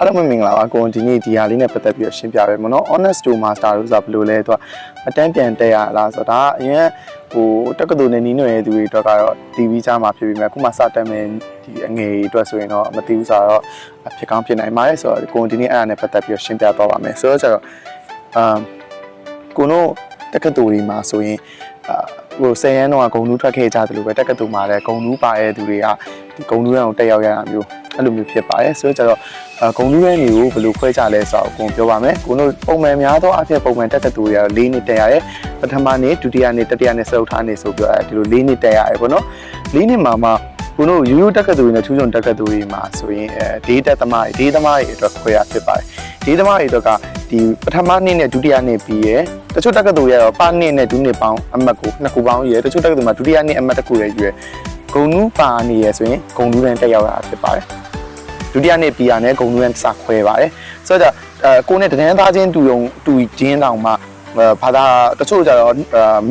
အားလုံးပဲမင်္ဂလာပါကိုဒီနေ့ဒီဟာလေးနဲ့ပတ်သက်ပြီးတော့ရှင်းပြပေးမယ်နော် honest to master လို့ဆိုတာဘယ်လိုလဲသူကအတန်းပြန်တက်ရလားဆိုတော့ဒါကအရင်ဟိုတက္ကသိုလ်နဲ့နီးနေတဲ့သူတွေအတွက်ကတော့ TV ကြားမှာဖြစ်ပြီးမြဲအခုမှစတက်မယ်ဒီအငယ်အတွက်ဆိုရင်တော့မသိဘူးဆိုတော့ဖြစ်ကောင်းဖြစ်နိုင်ပါတယ်ဆိုတော့ကိုဒီနေ့အဲ့ဒါနဲ့ပတ်သက်ပြီးတော့ရှင်းပြသွားပါမယ်ဆိုတော့ကျတော့အမ်ကိုတို့တက္ကသိုလ်တွေမှာဆိုရင်အာဟိုဆယ်ရန်တော့ဂုံနူးထွက်ခဲ့ကြတယ်လို့ပဲတက္ကသိုလ်မှာလည်းဂုံနူးပါတဲ့သူတွေကဒီဂုံနူးရအောင်တက်ရောက်ရတာမျိုး အဲ့လိုမျိုးဖြစ်ပါတယ်ဆိုတော့ကျတော့အဂုံလူရဲနေကိုဘယ်လိုခွဲကြလဲဆိုတော့ကိုပြောပါမယ်ကိုတို့ပုံမှန်များသောအဖြစ်ပုံမှန်တက်တဲ့သူတွေကတော့၄နှစ်တက်ရတယ်ပထမနေ့ဒုတိယနေ့တတိယနေ့စတုထားနေ့ဆိုပြီးတော့ဒီလို၄နှစ်တက်ရတယ်ပေါ့နော်၄နှစ်မှာမှကိုတို့ရိုးရိုးတက်ကတူတွေနဲ့ထူးချွန်တက်ကတူတွေမှာဆိုရင်အဲဒေးတက်သမားတွေဒေးသမားတွေအတွက်ခွဲရဖြစ်ပါတယ်ဒေးသမားတွေအတွက်ကဒီပထမနေ့နဲ့ဒုတိယနေ့ပြီးရယ်တချို့တက်ကတူတွေကတော့ပနှစ်နဲ့ဒုနှစ်ပေါင်းအမှတ်ကိုနှစ်ခုပေါင်းရယ်တချို့တက်ကတူမှာဒုတိယနေ့အမှတ်တစ်ခုရယ်ယူရယ်ဂုံနူးပါနေရယ်ဆိုရင်ဂုံနူးတန်းတက်ရောက်ရတာဖြစ်ပါတယ် ဒုတိယနေ့ပြည်ရနဲ့ဂုံလူရန်စာခွဲပါတယ်ဆိုတော့အဲကိုနဲ့တန်းသားချင်းတူုံတူချင်းတောင်မှဘာသာတချို့ကျတော့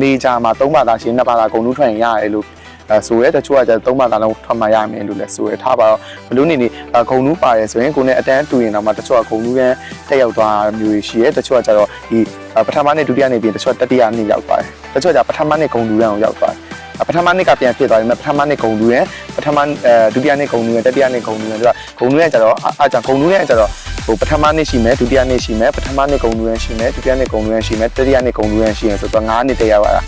မေဂျာမှာ၃ဘာသာရှင်းနှစ်ဘာသာဂုံလူထွက်ရင်ရတယ်လို့အဲဆိုရဲတချို့ကကျ၃ဘာသာလုံးထွက်မှရမယ်လို့လည်းဆိုရဲထားပါတော့ဘလို့နေနေဂုံလူပါရဲဆိုရင်ကိုနဲ့အတန်းတူရင်တော့မှတချို့ကဂုံလူရန်တက်ရောက်သွားမျိုးရှိရဲတချို့ကကျတော့ဒီပထမနေ့ဒုတိယနေ့ပြင်တချို့တတိယနေ့ရောက်သွားတယ်တချို့ကပထမနေ့ဂုံလူရန်ကိုရောက်သွားတယ် ပထမနေ့ကပြန်ဖြစ်သွားပြီပထမနေ့ဂုံလူရန်ပထမအဲဒုတိယနေ့ဂုံလူရန်တတိယနေ့ဂုံလူရန်ဆိုတော့ဂုံလူရန်ကျတော့အားကြောင့်ဂုံလူရန်ကျတော့ဟိုပထမနေ့ရှိမယ်ဒုတိယနေ့ရှိမယ်ပထမနေ့ဂုံလူရန်ရှိမယ်ဒုတိယနေ့ဂုံလူရန်ရှိမယ်တတိယနေ့ဂုံလူရန်ရှိရင်ဆိုတော့9နှစ်တည်းရောက်လာတာ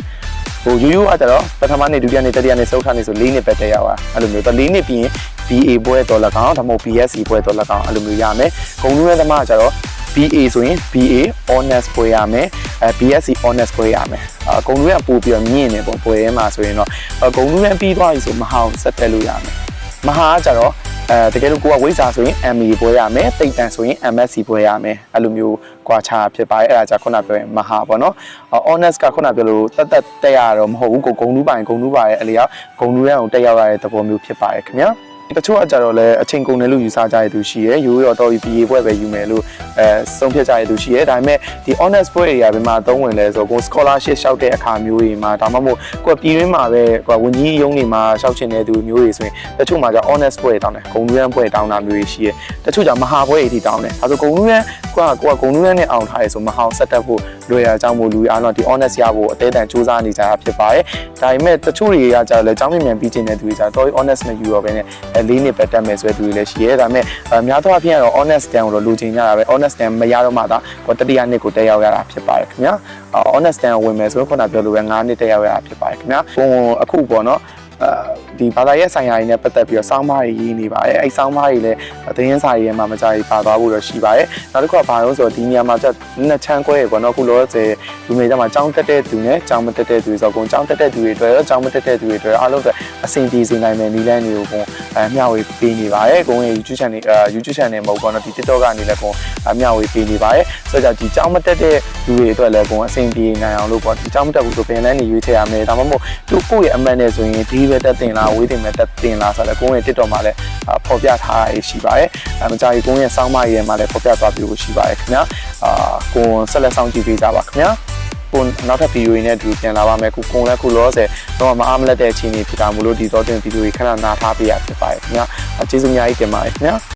ဟိုရိုးရိုးအားကျတော့ပထမနေ့ဒုတိယနေ့တတိယနေ့စတုထနေ့ဆို4နှစ်ပဲတည်းရောက်လာအဲ့လိုမျိုးတော့4နှစ်ပြီးရင် BA ဘွဲတော်၎င်းဒါမှမဟုတ် BSc ဘွဲတော်၎င်းအဲ့လိုမျိုးရမယ်ဂုံလူရန်သမားကျတော့ BA ဆိုရင် BA honors ပွဲရမယ် အဲ BSc honors ပွဲရမယ်အကုန်လုံးကပို့ပြီးတော့မြင့်နေပေါ့ပွဲထဲမှာဆိုရင်တော့အကုန်လုံးပြီးသွားပြီဆိုမဟာကိုဆက်တက်လို့ရမယ်မဟာကကြတော့အဲတကယ်လို့ကိုကဝိဇ္ဇာဆိုရင် MA ပွဲရမယ်တိတ်တန်ဆိုရင် MSc ပွဲရမယ်အဲ့လိုမျိုးကွာခြားဖြစ်ပါတယ်အဲ့ဒါじゃခုနပြောရင်မဟာပေါ့နော် honors ကခုနပြောလို့တက်တက်တက်ရတော့မဟုတ်ဘူးကိုဂုံလူးပိုင်ဂုံလူးပါရဲ့အလျောက်ဂုံလူးရအောင်တက်ရောက်ရတဲ့သဘောမျိုးဖြစ်ပါတယ်ခင်ဗျာ တချို့ကကြတော့လည်းအချိန်ကုန်တယ်လို့ယူဆကြရတဲ့သူရှိရယ်ရိုးရော်တော်ပြီးပြေပွဲပဲယူမယ်လို့အဲဆုံးဖြတ်ကြရတဲ့သူရှိရယ်ဒါပေမဲ့ဒီ honest ပွဲတွေကဘယ်မှာသုံးဝင်လဲဆိုကို scholarship လျှောက်တဲ့အခါမျိုးတွေမှာဒါမှမဟုတ်ကိုပြည်တွင်းမှာပဲကိုဝင်ကြီးရုံးတွေမှာလျှောက်ချင်တဲ့သူမျိုးတွေဆိုရင်တချို့မှာကြ honest ပွဲတောင်းတယ်ဂုံနူးရန်ပွဲတောင်းတာမျိုးတွေရှိရယ်တချို့ကြမဟာပွဲတွေထိတောင်းတယ်ဒါဆိုဂုံနူးရန်ကိုကကိုကဂုံနူးရန်နဲ့အောင်ထားရယ်ဆိုမဟာအောင်ဆက်တက်ဖို့လွယ်ရအောင်မို့လူအားလုံးဒီ honest ရဖို့အသေးအတန်စူးစမ်းနေကြတာဖြစ်ပါတယ်ဒါပေမဲ့တချို့တွေကကြတော့လည်းအကြောင်းပြန်ပြန်ပြီးကျင်တဲ့သူတွေကြတော့ honest မယူတော့ဘဲနဲ့အဲလေးနှစ်ပဲတက်မယ်ဆိုတဲ့သူတွေလည်းရှိရဲဒါပေမဲ့အများသောအားဖြင့်ကတော့ honest stand ကိုတော့လူချင်းကြတာပဲ honest stand မရတော့မှသာဟိုတတိယနှစ်ကိုတက်ရောက်ရတာဖြစ်ပါတယ်ခင်ဗျာ honest stand ကိုဝင်မယ်ဆိုတော့ခုနပြောလိုပဲ9နှစ်တက်ရောက်ရတာဖြစ်ပါတယ်ခင်ဗျာဟိုအခုပေါ့နော်အဲ ဒီဘာသာရေးဆိုင်ရာတွေနဲ့ပတ်သက်ပြီးတော့စောင်းမတွေရေးနေပါတယ်အဲ့စောင်းမတွေလည်းသတင်းစာတွေမှာမကြိုက်ပါသွားဖို့တော့ရှိပါတယ်နောက်တစ်ခုကဘာလို့ဆိုတော့ဒီနေရာမှာကျနှစ်ချမ်းခွဲရပေါ့နော်အခုလောဆယ်လူငယ်ကြမှာကြောင်းတက်တဲ့သူနဲ့ကြောင်းမတက်တဲ့သူဆိုတော့ကိုကြောင်းတက်တဲ့သူတွေအတွက်ရောကြောင်းမတက်တဲ့သူတွေအတွက်အားလုံးအတွက်အဆင်ပြေစေနိုင်မယ်နည်းလမ်းတွေကိုကိုအဲမျှဝေပေးနေပါတယ်ကိုရဲ့ YouTube channel အဲ YouTube channel မဟုတ်တော့ဒီ TikTok ကနေလည်းကိုမျှဝေပေးနေပါတယ်ဆိုတော့ဒီကြောင်းမတက်တဲ့လူတွေအတွက်လည်းကိုအဆင်ပြေနိုင်အောင်လို့ပေါ့ဒီကြောင်းမတက်ဘူးဆိုပင်လန်းနေရွေးချယ်ရမယ်ဒါမှမဟုတ်သူကိုယ့်ရဲ့အမှန်နဲ့ဆိုရင်ဒီပဲတက်တင်လားဝေးတင်မဲ့တက်တင်လားဆိုတော့ကိုယ့်ရဲ့ TikTok မှာလည်းဖော်ပြထားရရှိပါတယ်အဲမကြကြီးကိုယ့်ရဲ့စောင်းမရဲ့မှာလည်းဖော်ပြသွားပြီးလို့ရှိပါတယ်ခင်ဗျာအာကိုဆက်လက်ဆောင်ကြည့်ပေးကြပါခင်ဗျာကိုနောက်ထပ်ဗီဒီယိုတွေနဲ့အတူပြန်လာပါမယ်ခုကုံလည်းခုလောဆယ်တော့မအားမလက်တဲ့အချိန်ကြီးဖြစ်တာမို့လို့ဒီတော့တင်ဗီဒီယိုတွေခဏနားထားပေးရဖြစ်ပါတယ်ခင်ဗျာကျေးဇူးအများကြီးတင်ပါတယ်ခင်ဗျာ